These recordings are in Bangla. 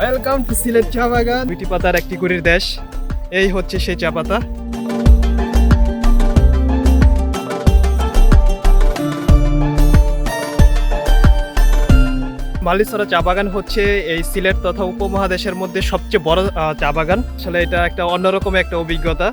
হচ্ছে সিলেট চা বাগান দুইটি পাতার একটি কুড়ির দেশ। এই হচ্ছে সেই চা পাতা। মালিসরা চা বাগান হচ্ছে এই সিলেট তথা উপমহাদেশের মধ্যে সবচেয়ে বড় চা বাগান। আসলে এটা একটা অন্যরকম একটা অভিজ্ঞতা।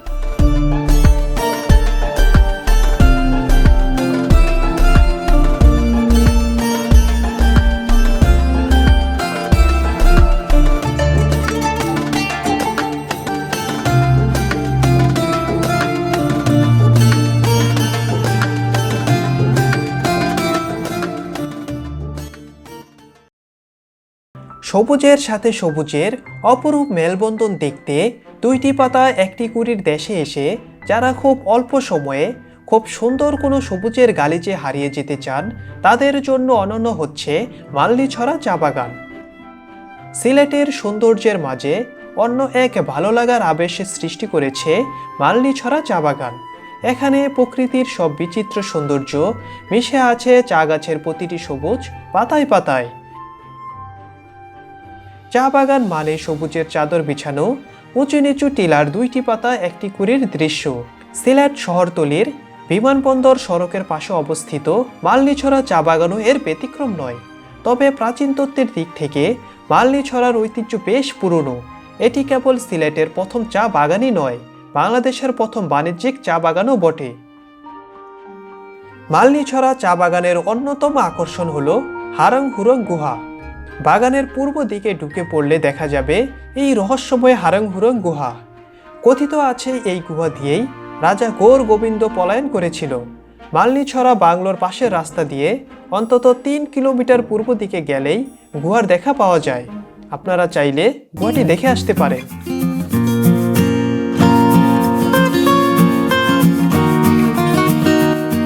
সবুজের সাথে সবুজের অপরূপ মেলবন্ধন দেখতে দুইটি পাতা একটি কুড়ির দেশে এসে যারা খুব অল্প সময়ে খুব সুন্দর কোনো সবুজের গালিচে হারিয়ে যেতে চান, তাদের জন্য অনন্য হচ্ছে মাল্লিছড়া চা বাগান। সিলেটের সৌন্দর্যের মাঝে অন্য এক ভালো লাগার আবেশ সৃষ্টি করেছে মাল্লিছড়া চা বাগান। এখানে প্রকৃতির সব বিচিত্র সৌন্দর্য মিশে আছে চা গাছের প্রতিটি সবুজ পাতায় পাতায়। চা বাগান মানে সবুজের চাদর বিছানো উঁচু নিচু টিলার দুইটি পাতা, একটি কুড়ির দৃশ্য। সিলেট শহরতলির বিমানবন্দর সড়কের পাশে অবস্থিত মালনিছড়া চা বাগানও এর ব্যতিক্রম নয়। তবে প্রাচীন তত্ত্বের দিক থেকে মালনিছড়ার ঐতিহ্য বেশ পুরনো। এটি কেবল সিলেটের প্রথম চা বাগানই নয়, বাংলাদেশের প্রথম বাণিজ্যিক চা বাগানও বটে। মালনিছড়া চা বাগানের অন্যতম আকর্ষণ হল হারং হুরং গুহা। বাগানের পূর্ব দিকে ঢুকে পড়লে দেখা যাবে এই রহস্যময় হারং হুরং গুহা। কথিত আছে এই গুহা দিয়েই রাজা গৌর গোবিন্দ পলায়ন করেছিল। মালনিছড়া বাংলোর পাশের রাস্তা দিয়ে অন্তত তিন কিলোমিটার পূর্ব দিকে গেলেই গুহার দেখা পাওয়া যায়। আপনারা চাইলে গুহাটি দেখে আসতে পারেন।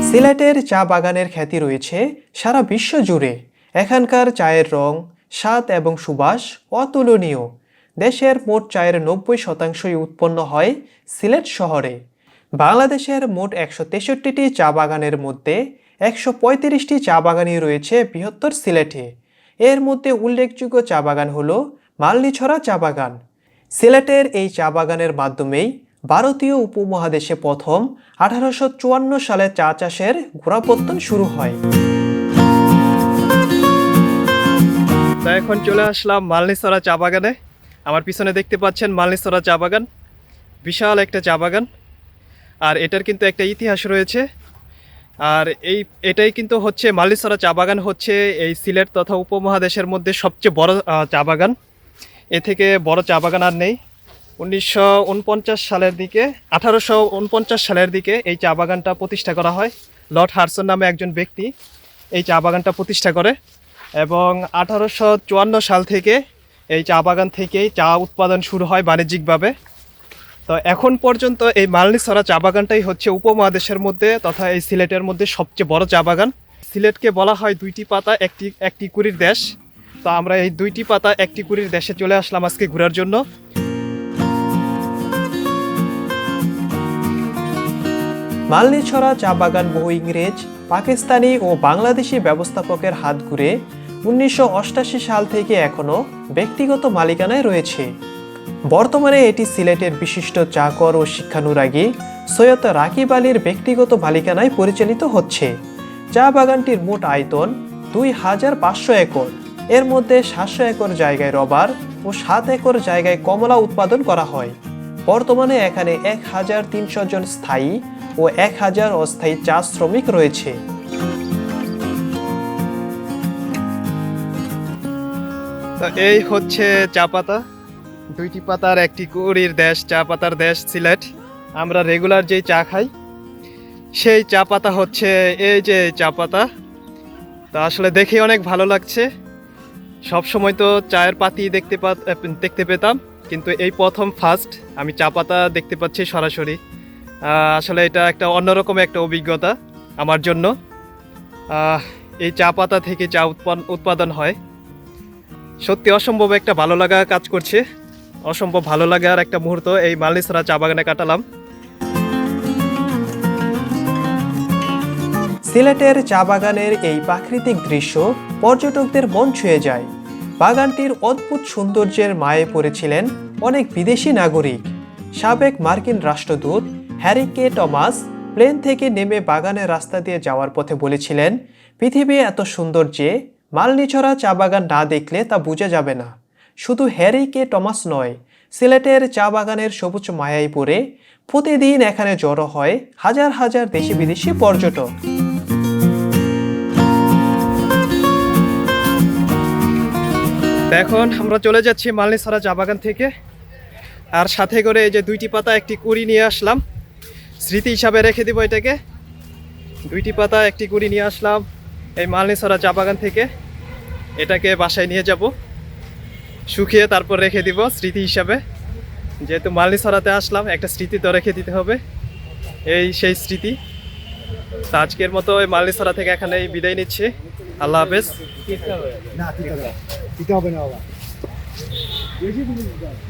সিলেটের চা বাগানের খ্যাতি রয়েছে সারা বিশ্ব জুড়ে। এখানকার চায়ের রং স্বাদ এবং সুবাস অতুলনীয়। দেশের মোট চায়ের নব্বই শতাংশই উৎপন্ন হয় সিলেট শহরে। বাংলাদেশের মোট একশো তেষট্টিটি চা বাগানের মধ্যে একশো পঁয়ত্রিশটি চা বাগানই রয়েছে বৃহত্তর সিলেটে। এর মধ্যে উল্লেখযোগ্য চা বাগান হল মালনিছড়া চা বাগান। সিলেটের এই চা বাগানের মাধ্যমেই ভারতীয় উপমহাদেশে প্রথম আঠারোশো চুয়ান্ন সালে চা চাষের গোড়াপত্তন শুরু হয়। তো এখন চলে আসলাম মালনিসরা চা বাগানে। আমার পিছনে দেখতে পাচ্ছেন মালনিসরা চা বাগান। বিশাল একটা চা বাগান। আর এটার কিন্তু একটা ইতিহাস রয়েছে। আর এই, এটাই কিন্তু হচ্ছে মালনিসরা চা বাগান হচ্ছে এই সিলেট তথা উপমহাদেশের মধ্যে সবচেয়ে বড় চা বাগান। এ থেকে বড় চা বাগান আর নেই। উনিশশো উনপঞ্চাশ সালের দিকে, আঠারোশো উনপঞ্চাশ সালের দিকে এই চা বাগানটা প্রতিষ্ঠা করা হয়। লর্ড হারসন নামে একজন ব্যক্তি এই চা বাগানটা প্রতিষ্ঠা করে। এবং আঠারোশো চুয়ান্ন সাল থেকে এই চা বাগান থেকেই চা উৎপাদন শুরু হয় বাণিজ্যিকভাবে। তো এখন পর্যন্ত এই মালনিসরা চা বাগানটাই হচ্ছে উপমহাদেশের মধ্যে তথা এই সিলেটের মধ্যে সবচেয়ে বড় চা বাগান। সিলেটকে বলা হয় দুইটি পাতা, একটি একটি কুড়ির দেশ। তো আমরা এই দুইটি পাতা, একটি কুড়ির দেশে চলে আসলাম আজকে ঘোরার জন্য। মালনিছড়া চা বাগান বহু ইংরেজ, পাকিস্তানি ও বাংলাদেশি ব্যবস্থাপকের হাত ঘুরে উনিশশো সাল থেকে এখনও ব্যক্তিগত মালিকানায় রয়েছে। বর্তমানে এটি সিলেটের বিশিষ্ট চাকর ও শিক্ষানুরাগী সৈয়দ রাকিব আলীর ব্যক্তিগত মালিকানায় পরিচালিত হচ্ছে। চা বাগানটির মোট আয়তন দুই হাজার পাঁচশো একর। এর মধ্যে সাতশো একর জায়গায় রবার ও সাত একর জায়গায় কমলা উৎপাদন করা হয়। বর্তমানে এখানে এক হাজার তিনশো জন স্থায়ী ও এক হাজার অস্থায়ী চা শ্রমিক রয়েছে। এই হচ্ছে চা পাতা। দুইটি পাতার একটি কুড়ির দেশ, চা পাতার দেশ, সিলেট। আমরা রেগুলার যেই চা খাই, সেই চা পাতা হচ্ছে এই যে চা পাতা। তো আসলে দেখে অনেক ভালো লাগছে। সব সময় তো চায়ের পাতি দেখতে পা দেখতে পেতাম, কিন্তু এই প্রথম ফার্স্ট আমি চা পাতা দেখতে পাচ্ছি সরাসরি। আসলে এটা একটা অন্যরকম একটা অভিজ্ঞতা আমার জন্য। এই চা পাতা থেকে চা উৎপন্ন উৎপাদন হয়। সত্যি অসম্ভব একটা ভালো লাগা কাজ করছে। অসম্ভব ভালো লাগার একটা মুহূর্ত এই মালিসরা চা বাগানে কাটালাম। সিলেটের চা বাগানের এই প্রাকৃতিক দৃশ্য পর্যটকদের মন ছুঁয়ে যায়। বাগানটির অদ্ভুত সৌন্দর্যের মায়ে পড়েছিলেন অনেক বিদেশি নাগরিক। সাবেক মার্কিন রাষ্ট্রদূত হ্যারি কে টমাস প্লেন থেকে নেমে বাগানের রাস্তা দিয়ে যাওয়ার পথে বলেছিলেন, পৃথিবী এত সুন্দর যে মালনিছড়া চা বাগান না দেখলে তা বোঝা যাবে না। শুধু হ্যারি কে টমাস নয়, সিলেটের চা বাগানের সবুজ মায়ায় পড়ে প্রতিদিন এখানে জড়ো হয় হাজার হাজার দেশি বিদেশি পর্যটক। এখন আমরা চলে যাচ্ছি মালনিসরা চা বাগান থেকে। আর সাথে করে এই যে দুইটি পাতা, একটি কুড়ি নিয়ে আসলাম। স্মৃতি হিসাবে রেখে দিব এটাকে। দুইটি পাতা, একটি কুড়ি নিয়ে আসলাম। এই মালনিসরা চা বাগান থেকে এটাকে বাসায় নিয়ে যাব। শুকিয়ে তারপর রেখে দিব স্মৃতি হিসাবে। যেহেতু মালনিসরাতে আসলাম, একটা স্মৃতি তো রেখে দিতে হবে। এই সেই স্মৃতি। আজকের মতো এই মালনিসরা থেকে এখানে বিদায় নিচ্ছি। আল্লাহ হাফেজ। না